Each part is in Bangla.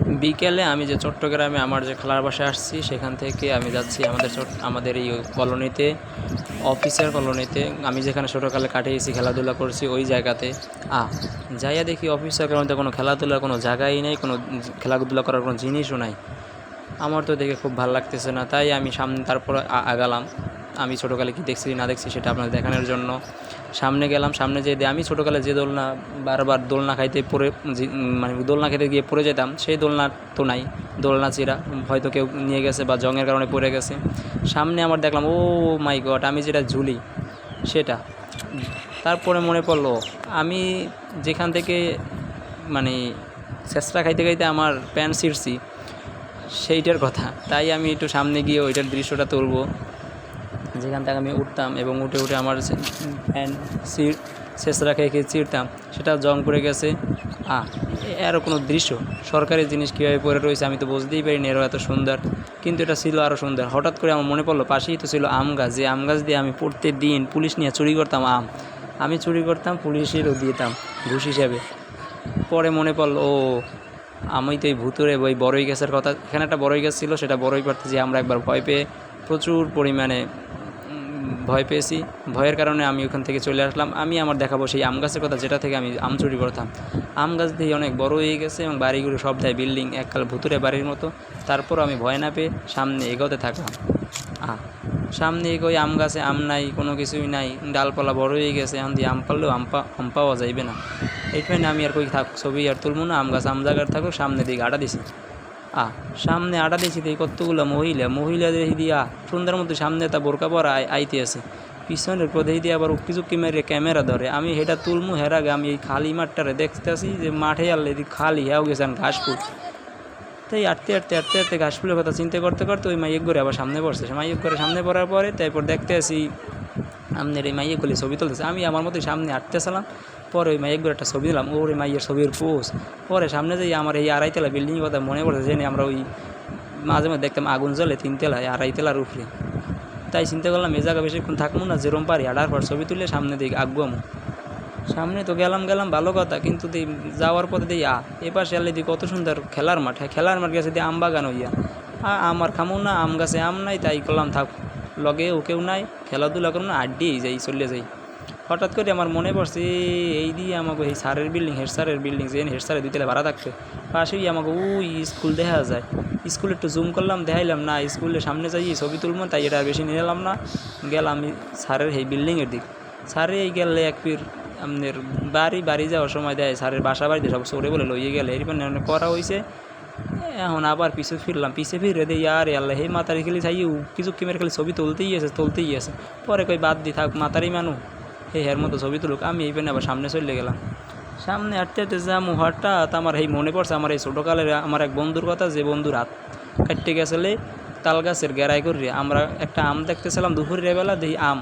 বিকেলে আমি যে চট্টগ্রামে আমার যে খেলার বাসায় আসছি, সেখান থেকে আমি যাচ্ছি আমাদের আমাদের এই কলোনিতে, অফিসের কলোনিতে। আমি যেখানে ছোটোকালে কাটিয়েছি, খেলাধুলা করছি, ওই জায়গাতে। আ, যাইয়া দেখি অফিসের কলোনিতে কোনো খেলাধুলার কোনো জায়গাই নেই, কোনো খেলাধুলা করার কোনো জিনিসও নাই। আমার তো দেখে খুব ভালো লাগতেছে না, তাই আমি সামনে, তারপর আগালাম। আমি ছোটোকালে কী দেখছি না দেখছি সেটা আপনাদের দেখানোর জন্য। সামনে গেলাম, সামনে দিয়ে আমি ছোটোকালে যে দোলনা বারবার দোলনা খাইতে যে- মানে দোলনা খেতে গিয়ে পড়ে যেতাম, সেই দোলনা তো নাই, দোলনা চিরা, হয়তো কেউ নিয়ে গেছে বা জংয়ের কারণে পড়ে গেছে। সামনে আমার দেখলাম, ও মাই গড, আমি যেটা ঝুলি, সেটা। তারপরে মনে পড়ল, আমি যেখান থেকে মানে চেষ্টা খাইতে খাইতে আমার প্যান্ট ছিঁড়ছি, সেইটার কথা। তাই আমি একটু সামনে গিয়ে ওইটার দৃশ্যটা তুলবো। যেখান থেকে আমি উঠতাম এবং উঠে উঠে আমার প্যান্ট সিট শেষরা খেয়ে খেয়ে চিরতাম সেটা জং পড়ে গেছে। আ এরও কোনো দৃশ্য? সরকারি জিনিস কীভাবে পড়ে রয়েছে আমি তো বুঝতেই পারিনি, এরও এত সুন্দর। কিন্তু এটা ছিল আরও সুন্দর। হঠাৎ করে আমার মনে পড়ল, পাশেই তো ছিল আম গাছ। যে আম গাছ দিয়ে আমি প্রত্যেক দিন পুলিশ নিয়ে চুরি করতাম আম। আমি চুরি করতাম, পুলিশেরও দিতাম ঘুষ হিসাবে। পরে মনে পড়ল, ও, আমি তো এই ভুতুরে ওই বড়ই গাছের কথা। এখানে একটা বড়ই গাছ ছিল, সেটা বড়ই পাড়তে যে আমরা একবার ভয় পেয়ে প্রচুর পরিমাণে ভয় পেয়েছি। ভয়ের কারণে আমি ওখান থেকে চলে আসলাম। আমি আমার দেখাবো সেই আম গাছের কথা যেটা থেকে আমি আম চুরি করতাম। আম গাছ দিয়ে অনেক বড় হয়ে গেছে এবং বাড়িগুলো সব দেয় বিল্ডিং এককাল ভুতুরে বাড়ির মতো। তারপর আমি ভয় না পেয়ে সামনে এগোতে থাকলাম। আ, সামনে এগোই আম গাছে আম নাই, কোনো কিছুই নাই, ডালপালা বড় হয়ে গেছে। এখন দিয়ে আম পারলেও আম পা আম পাওয়া যাইবে না। এইখানে আমি আর কই থাক ছবি আর তুলবো না। আম গাছ আম জায়গার থাকুক সামনে দিকে আটা দিছি। আ, সামনে আটা দিছি দেখি কতগুলো মহিলা। মহিলা দেখি দিয়া সুন্দর মতো সামনে তা বোরকা পরা আই- আইতে আছে। পিছনের পর দেখি দিয়ে আবার উক্কি চুক্কি মেরে ক্যামেরা ধরে। আমি হেটা তুলমু, হের আগে আমি এই খালি মাঠটারে দেখতে আসি যে মাঠে এদিক খালি হ্যাও গেছেন ঘাস ফুট তাই আটতে আটতে আটতে আটতে ঘাস ফুলের কথা চিন্তা করতে করতে ওই মাইক করে আবার সামনে পড়ছে। সে মাইক করে সামনে পড়ার পরে তারপর দেখতে আসি আপনার এই মাইয়ে গুলি ছবি তুলতেছে। আমি আমার মতো সামনে আটতে আটতেছিলাম পরে ওই মাইক একটা ছবি দিলাম, ওর এই মাইয়ের ছবির পোষ পরে সামনে যাই আমার এই আড়াইতলা বিল্ডিং কথা মনে পড়ে জেনে আমরা ওই মাঝে মাঝে দেখতাম আগুন জ্বলে তিনতলায় আড়াইতলার উপরে তাই চিন্তা করলাম এ জায়গা বেশিক্ষণ থাকব না, যেরম পারি আড়ার পর ছবি তুলে সামনে দিকে আগুয়ামো সামনে তো গেলাম গেলাম, ভালো কথা, কিন্তু দেই যাওয়ার পথে দিই আ এপাশে আলে দিই কত সুন্দর খেলার মাঠ হ্যাঁ খেলার মাঠ গেছে দিয়ে আম বাগান হইয়া। আ আমার খামো না, আম গাছে আম নাই, তাই করলাম, থাক, লগে ও কেউ নাই, খেলাধুলা করুন না আড্ডি যাই, চলে যাই। হঠাৎ করে আমার মনে পড়ছে, এই দিয়ে আমাকে এই সারের বিল্ডিং হেড স্যারের বিল্ডিং যে হেড স্যারের দুইতলা ভাড়া থাকছে, পাশেই আমাকে ওই স্কুল দেখা যায়। স্কুলে একটু জুম করলাম, দেখাইলাম, না স্কুলের সামনে যাই, ছবি তুলবো, তাই এটা আর বেশি নিয়ে এলাম না। গেলাম আমি স্যারের এই বিল্ডিংয়ের দিক। স্যারে এই গেলে এক পীর আপনার বাড়ি বাড়ি যাওয়ার সময় দেয়, স্যারের বাসা বাড়িতে সব সরে বলে লইয়ে গেলে এরপর করা হয়েছে এখন আবার পিছু ফিরলাম, পিছে ফিরে দিই আর আল্লাহ হে মাতারি খেলি চাই কিছু কিমের খালি ছবি তুলতেই আছে তুলতেই আছে। পরে কই বাদ দি, থাক, মাতারি মানু। হে হের মতো ছবি তুলুক, আমি এই পেনে আবার সামনে চলে গেলাম। সামনে হাঁটতে হাঁটতে যাম, হঠাৎ আমার এই মনে পড়ছে, আমার এই ছোটোকালের আমার এক বন্ধুর কথা, যে বন্ধুর হাত কাটতে গেছিলে তাল গাছের গেরাই করি আমরা একটা আম দেখতেছিলাম দুপুরের বেলা দেখি আম।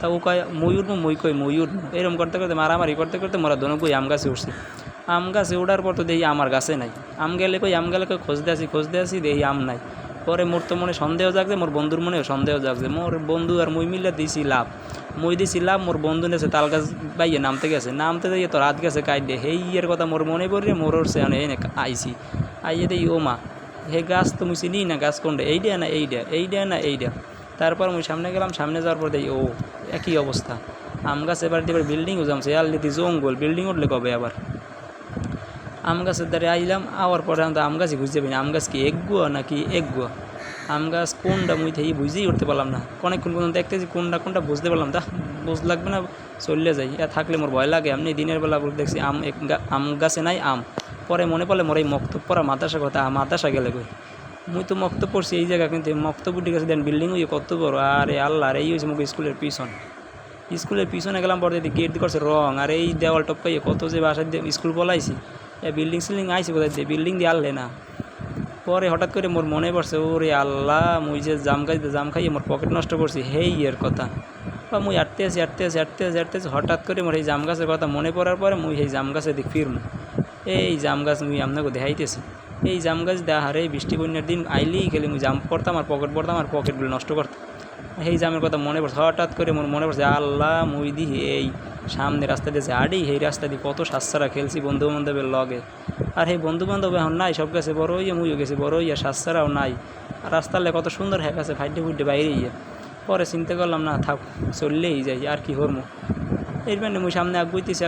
তা ও কয় ময়ূর মই কই ময়ূর নু এরকম করতে করতে, মারামারি করতে করতে মোরা দোনো কই আম গাছে উঠছি। আম গাছে ওঠার পর তো দেখি আমার গাছে নাই। আম গেলে কই, আম গেলে কই, খুঁজতে আসি খুঁজতে আসি দেখি আম নাই। পরে মোর তো মনে সন্দেহ জাগছে, মোর বন্ধুর মনেও সন্দেহ জাগছে। মোর বন্ধু আর মই মিলে দিছি লাভ। মই দিছি লাভ, মোর বন্ধু নেছে তাল গাছ বাইয়ে নামতে গেছে। নামতে যাইয়ে তো রাত গেছে কাইডে হেই ইয়ের কথা মোর মনে পড়ে মোর সে এনে আইসি আইয়ে দেই, ও মা, হে গাছ তো মুই চিনি না, গাছ কোনটা এইটা না এইটা এইটা না এই এইটা তারপর মুই সামনে গেলাম, সামনে যাওয়ার পর দেখি ও, একই অবস্থা। আম গাছ এবার এবার বিল্ডিংও জমছে আল্লিতি জঙ্গল। বিল্ডিং উঠলে কবে আবার? আম গাছের দ্বারে আইলাম, আওয়ার পরে আমি তো আম গাছই বুঝতে পারি আম গাছ কি এগুয়া নাকি এগুয়া আম গাছ কোনটা মুই থেকে বুঝেই উঠতে পারলাম না। অনেকক্ষণ পর্যন্ত দেখতেছি কোনটা কোনটা বুঝতে পারলাম তা, বুঝ লাগবে না চললে যাই। এ থাকলে মোর ভয় লাগে। এমনি দিনের বেলা দেখছি আম এক আম গাছে নাই আম। পরে মনে পড়লে মোর এই মক্তব পড়া মাতাসা কথা আম মাতাসা গেলে কই? মুই তো মক্তব পড়ছি এই জায়গা, কিন্তু মক্তব গেছে দেন বিল্ডিং হয়ে কত বড়। আরে আল্লাহ, আর এই হয়েছে মুখ স্কুলের পিছন। স্কুলের পিছনে গেলাম পরে দেখি গেট করছে রং। আর এই দেওয়াল টপকাইয়ে কত যে বাসায় স্কুল বলাইছি বিল্ডিং সিল্ডিং আইসি কোথায় দিয়ে? বিল্ডিং দিয়ে আনলে না। পরে হঠাৎ করে মোর মনে পড়ছে, ওরে আল্লাহ, মুই যে জাম খাইতে, জাম খাইয়ে মোর পকেট নষ্ট করছি, হেই এর কথা। বা মুই আটতে আছি আটতে আছি আটতে আছি আটতে আছি হঠাৎ করে মোর এই জাম গাছের কথা মনে পড়ার পরে মুই সেই জাম গাছের দিক ফিরমু। এই জাম গাছ মুই আপনাকে দেখাইতেছি। এই জাম গাছ দেখারে বৃষ্টি বন্যার দিন আইলেই খেলে মুই জাম পড়তাম আর পকেট পড়তাম আর পকেটগুলো নষ্ট করতাম। সেই জামের কথা মনে পড়ছে, হঠাৎ করে মোর মনে পড়ছে, আল্লাহ, মুই দি এই সামনে রাস্তা দিয়েছে আডি এই রাস্তা দিয়ে কত সাতসারা খেলছি বন্ধু বান্ধবের লগে। আর এই বন্ধু বান্ধব এখন নাই, সব গেছে বড় হইয়া মুইও গেছে বড় হইয়া সাতসারাও নাই। আর রাস্তালে কত সুন্দর হ্যাক আছে, ফাইডে ফুড্ডে বাইরে ইয়ে পরে চিন্তা করলাম, না থাক, চললেই যাই, আর কি হরমু এর মানে মুই সামনে আগুইতেছি